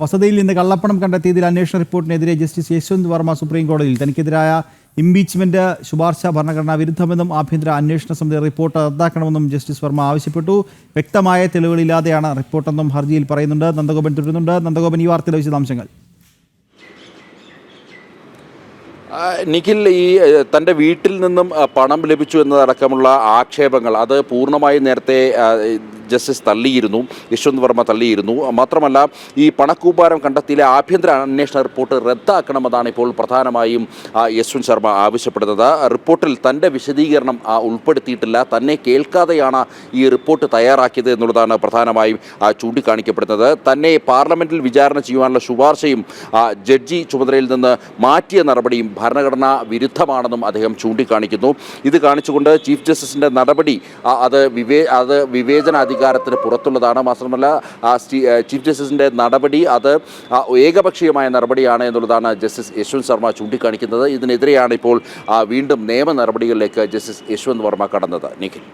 വസതിയിൽ നിന്ന് കള്ളപ്പണം കണ്ടെത്തിയതിൽ അന്വേഷണ റിപ്പോർട്ടിനെതിരെ ജസ്റ്റിസ് യശ്വന്ത് വർമ്മ സുപ്രീം കോടതിയിൽ തനിക്കെതിരായ ഇംപീച്ച്മെന്റ് ശുപാർശ ഭരണഘടനാ വിരുദ്ധമെന്നും ആഭ്യന്തര അന്വേഷണ സമിതി റിപ്പോർട്ട് റദ്ദാക്കണമെന്നും ജസ്റ്റിസ് വർമ്മ ആവശ്യപ്പെട്ടു. വ്യക്തമായ തെളിവുകളില്ലാതെയാണ് റിപ്പോർട്ടെന്നും ഹർജിയിൽ പറയുന്നുണ്ട്. നന്ദഗോപൻ തുടരുന്നുണ്ട്. നന്ദഗോപൻ ഈ വാർത്തയിലെ വിശദാംശങ്ങൾ. നിഖിൽ ഈ തന്റെ വീട്ടിൽ നിന്നും പണം ലഭിച്ചു എന്നതടക്കമുള്ള ആക്ഷേപങ്ങൾ അത് പൂർണമായും നേരത്തെ ജസ്റ്റിസ് തള്ളിയിരുന്നു യശ്വന്ത് വർമ്മ തള്ളിയിരുന്നു. മാത്രമല്ല ഈ പണക്കൂപാരം കണ്ടെത്തിയിലെ ആഭ്യന്തര അന്വേഷണ റിപ്പോർട്ട് റദ്ദാക്കണമെന്നാണ് ഇപ്പോൾ പ്രധാനമായും യശ്വന്ത് ശർമ്മ ആവശ്യപ്പെടുന്നത്. റിപ്പോർട്ടിൽ തന്റെ വിശദീകരണം ഉൾപ്പെടുത്തിയിട്ടില്ല. തന്നെ കേൾക്കാതെയാണ് ഈ റിപ്പോർട്ട് തയ്യാറാക്കിയത് എന്നുള്ളതാണ് പ്രധാനമായും ചൂണ്ടിക്കാണിക്കപ്പെടുന്നത്. തന്നെ പാർലമെന്റിൽ വിചാരണ ചെയ്യുവാനുള്ള ശുപാർശയും ജഡ്ജി ചുമതലയിൽ നിന്ന് മാറ്റിയ നടപടിയും ഭരണഘടനാ വിരുദ്ധമാണെന്നും അദ്ദേഹം ചൂണ്ടിക്കാണിക്കുന്നു. ഇത് കാണിച്ചുകൊണ്ട് ചീഫ് ജസ്റ്റിസിന്റെ നടപടി അത് വിവേ അത് വിവേചനാധികാരത്തിന് പുറത്തുള്ളതാണ്. മാത്രമല്ല ചീഫ് ജസ്റ്റിസിന്റെ നടപടി അത് ഏകപക്ഷീയമായ നടപടിയാണ് എന്നുള്ളതാണ് ജസ്റ്റിസ് യശ്വന്ത് ശർമ്മ ചൂണ്ടിക്കാണിക്കുന്നത്. ഇതിനെതിരെയാണ് ഇപ്പോൾ വീണ്ടും നിയമ നടപടികളിലേക്ക് ജസ്റ്റിസ് യശ്വന്ത് വർമ്മ കടന്നത്. നിഖിൽ.